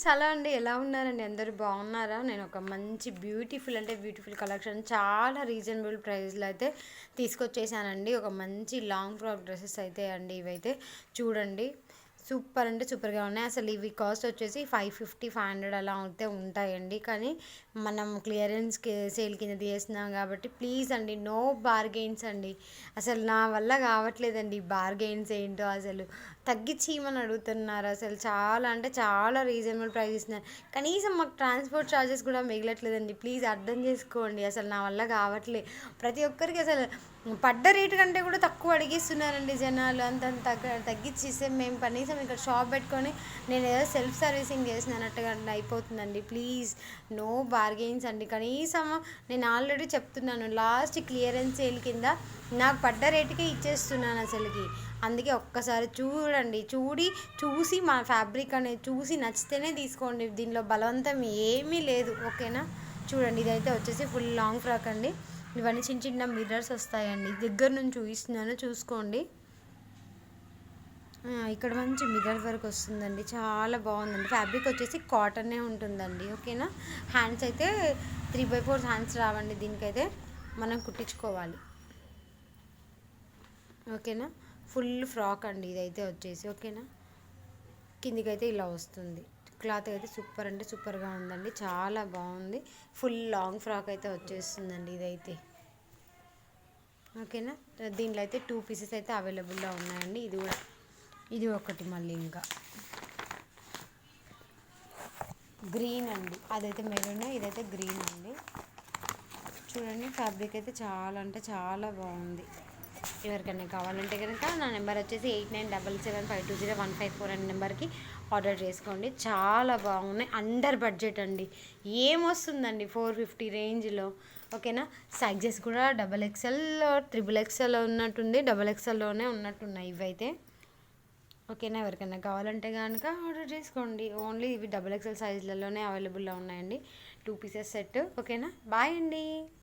Friends అలా అండి. ఎలా ఉన్నారండి? అందరూ బాగున్నారా? నేను ఒక మంచి బ్యూటిఫుల్ అంటే బ్యూటిఫుల్ కలెక్షన్ చాలా రీజనబుల్ ప్రైస్లో అయితే తీసుకొచ్చేసానండి. ఒక మంచి లాంగ్ ఫ్రాక్ డ్రెస్సెస్ అయితే అండి ఇవైతే. చూడండి. సూపర్ అంటే సూపర్గా ఉన్నాయి. అసలు ఇవి కాస్ట్ వచ్చేసి ఫైవ్ ఫిఫ్టీ ఫైవ్ హండ్రెడ్ అలా అయితే ఉంటాయండి. కానీ మనం క్లియరెన్స్ సేల్ కింద తీస్తున్నాం కాబట్టి ప్లీజ్ అండి నో బార్గెయిన్స్ అండి. అసలు నా వల్ల కావట్లేదండి బార్గెయిన్స్ ఏంటో అసలు. తగ్గించి ఇవ్వమని అడుగుతున్నారు అసలు. చాలా అంటే చాలా రీజనబుల్ ప్రైస్ ఇస్తున్నారు కనీసం మాకు ట్రాన్స్పోర్ట్ ఛార్జెస్ కూడా మిగలట్లేదండి. ప్లీజ్ అర్థం చేసుకోండి. అసలు నా వల్ల కావట్లేదు ప్రతి ఒక్కరికి అసలు పడ్డ రేటు కంటే కూడా తక్కువ అడిగిస్తున్నారండి జనాలు. అంత తగ్గ తగ్గించిస్తే మేము కనీసం ఇక్కడ షాప్ పెట్టుకొని నేను ఏదో సెల్ఫ్ సర్వీసింగ్ చేసినట్టుగా అయిపోతుందండి. ప్లీజ్ నో బార్గెయిన్స్ అండి. కనీసం నేను ఆల్రెడీ చెప్తున్నాను లాస్ట్ క్లియరెన్స్ సేల్ కింద నాకు పడ్డ రేటుకే ఇచ్చేస్తున్నాను అసలుకి. అందుకే ఒక్కసారి చూడండి చూడి చూసి మా ఫ్యాబ్రిక్ అనేది చూసి నచ్చితేనే తీసుకోండి. దీనిలో బలవంతం ఏమీ లేదు ఓకేనా? చూడండి ఇదైతే వచ్చేసి ఫుల్ లాంగ్ ఫ్రాక్ అండి. ఇవన్నీ చిన్న చిన్న మిర్రర్స్ వస్తాయండి. దగ్గర నుంచి చూపిస్తున్నాను చూసుకోండి. ఇక్కడ మంచి మిర్రర్ వర్క్ వస్తుందండి. చాలా బాగుందండి. ఫ్యాబ్రిక్ వచ్చేసి కాటనే ఉంటుందండి. ఓకేనా? హ్యాండ్స్ అయితే త్రీ బై ఫోర్ హ్యాండ్స్ రావండి. దీనికైతే మనం కుట్టించుకోవాలి. ఓకేనా? ఫుల్ ఫ్రాక్ అండి ఇదైతే వచ్చేసి. ఓకేనా? కిందికైతే ఇలా వస్తుంది. క్లాత్ అయితే సూపర్ అంటే సూపర్గా ఉందండి. చాలా బాగుంది. ఫుల్ లాంగ్ ఫ్రాక్ అయితే వచ్చేస్తుందండి ఇదైతే. ఓకేనా? దీంట్లో అయితే టూ పీసెస్ అయితే అవైలబుల్లో ఉన్నాయండి. ఇది కూడా ఇది ఒకటి మళ్ళీ ఇంకా. గ్రీన్ అండి. అదైతే మెరూన్ ఇదైతే గ్రీన్ అండి. చూడండి ఫ్యాబ్రిక్ అయితే చాలా అంటే చాలా బాగుంది. ఎవరికైనా కావాలంటే కనుక నా నెంబర్ వచ్చేసి eight nine double seven five two zero one five four అనే నెంబర్కి ఆర్డర్ చేసుకోండి. చాలా బాగున్నాయి. అండర్ బడ్జెట్ అండి. ఏమొస్తుందండి ఫోర్ ఫిఫ్టీ రేంజ్లో? ఓకేనా? సైజెస్ కూడా డబల్ ఎక్సెల్ త్రిబుల్ ఎక్సెల్ ఉన్నట్టుంది. డబల్ ఎక్స్ఎల్లోనే ఉన్నట్టున్నాయి ఇవైతే. ఓకేనా? ఎవరికైనా కావాలంటే కనుక ఆర్డర్ చేసుకోండి. ఓన్లీ ఇవి డబల్ ఎక్స్ఎల్ సైజులలోనే అవైలబుల్లో ఉన్నాయండి. Two pieces set. ఓకేనా? బాయ్ అండి.